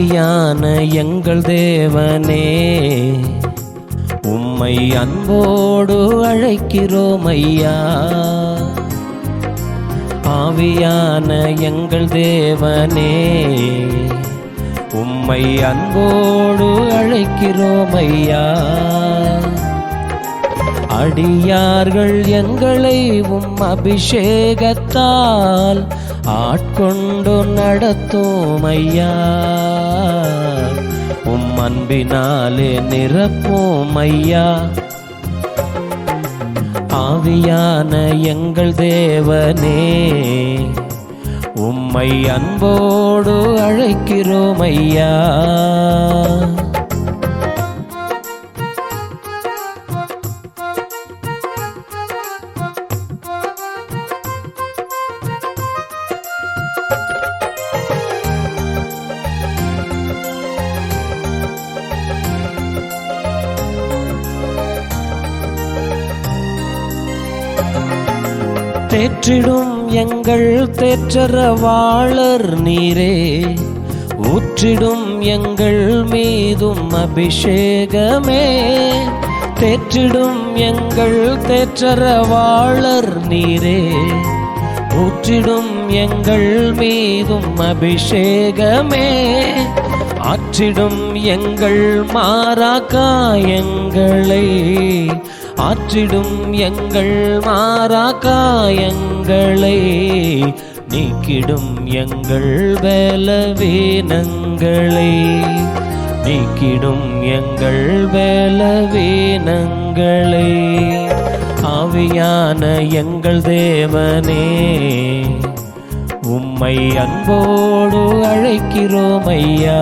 ஆவியான எங்கள் தேவனே உம்மை அன்போடு அழைக்கிறோம் ஐயா ஆவியான எங்கள் தேவனே உம்மை அன்போடு அழைக்கிறோம் ஐயா அடியார்கள் எங்களை உம் அபிஷேகத்தால் ஆட்கொண்டு நடத்தும் ஐயா. உம் அன்பினாலே நிரப்போம் ஐயா. ஆவியான எங்கள் தேவனே உம்மை அன்போடு அழைக்கிறோம் ஐயா. தேற்றிடும் எங்கள் தேற்றரவாளர் நீரே. ஊற்றிடும் எங்கள் மீதும் அபிஷேகமே. தேற்றிடும் எங்கள் தேற்றரவாளர் நீரே. ஊற்றிடும் எங்கள் மீதும் அபிஷேகமே. ஆற்றிடும் எங்கள் மாறாக்காயங்களை. ஆற்றிடும் எங்கள் மாறாக்காயங்களை. நீக்கிடும் எங்கள் வேலவீனங்களை நீக்கிடும் எங்கள் வேலவீனங்களை ஆவியான எங்கள் தேவனே. உம்மை அன்போடு அழைக்கிறோம் ஐயா.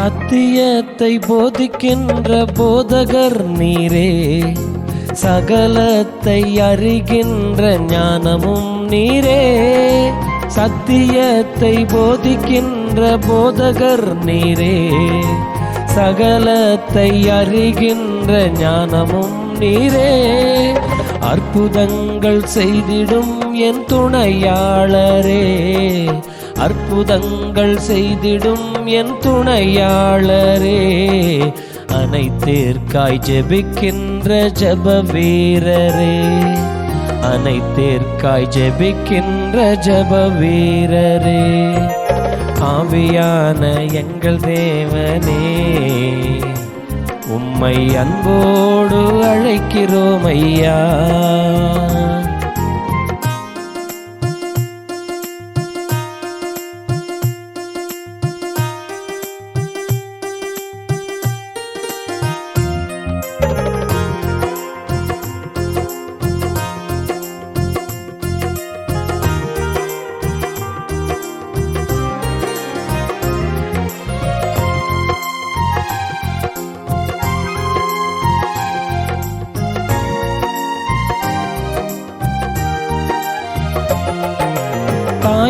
சத்தியத்தை போதிக்கின்ற போதகர் நீரே. சகலத்தை அறிகின்ற ஞானமும் நீரே. சத்தியத்தை போதிக்கின்ற போதகர் நீரே. சகலத்தை அறிகின்ற ஞானமும் நீரே. அற்புதங்கள் செய்திடும் என் துணையாளரே. அற்புதங்கள் செய்திடும் என் துணையாளரே. அனைத்தேற்காய் ஜெபிக்கின்ற ஜப வீரரே அனைத்தேற்காய் ஜெபிக்கின்ற ஜப வீரரே ஆவியான எங்கள் தேவனே உம்மை அன்போடு அழைக்கிறோம் ஐயா.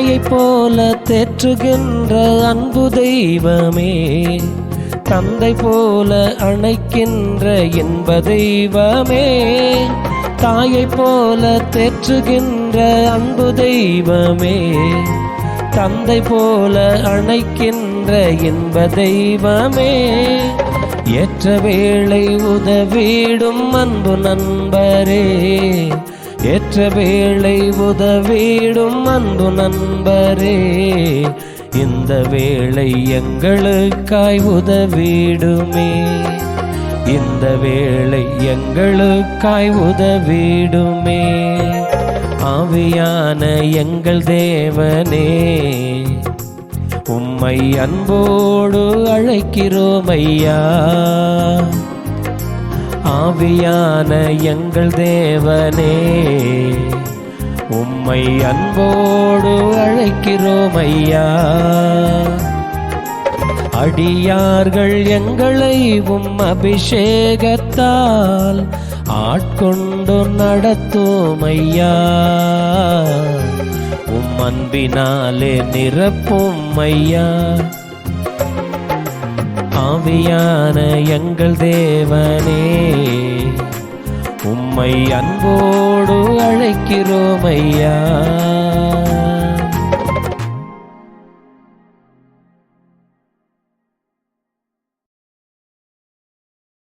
தாயைப் போல தேற்றுகின்ற அன்பு தெய்வமே தந்தை போல அணைக்கின்ற இன்ப தெய்வமே தாயை போல தேற்றுகின்ற அன்பு தெய்வமே தந்தை போல அணைக்கின்ற இன்ப தெய்வமே. ஏற்ற வேளை உதவிடும் அன்பு நண்பரே ஏற்ற வேளை உதவிடும் அன்பு நண்பரே இந்த வேளை எங்களுக்காய் உதவிடுமே. இந்த வேளை எங்களுக்காய் உதவிடுமே. ஆவியான எங்கள் தேவனே உம்மை அன்போடு அழைக்கிறோம் ஐயா. ஆவியான எங்கள் தேவனே உம்மை அன்போடு அழைக்கிறோம் ஐயா அடியார்கள் எங்களை உம் அபிஷேகத்தால் ஆட்கொண்டு நடத்தும் ஐயா உம் அன்பினாலே நிரப்பும் ஐயா ஆவியான எங்கள் தேவனே உம்மை அன்போடு அழைக்கிறோம் ஐயா.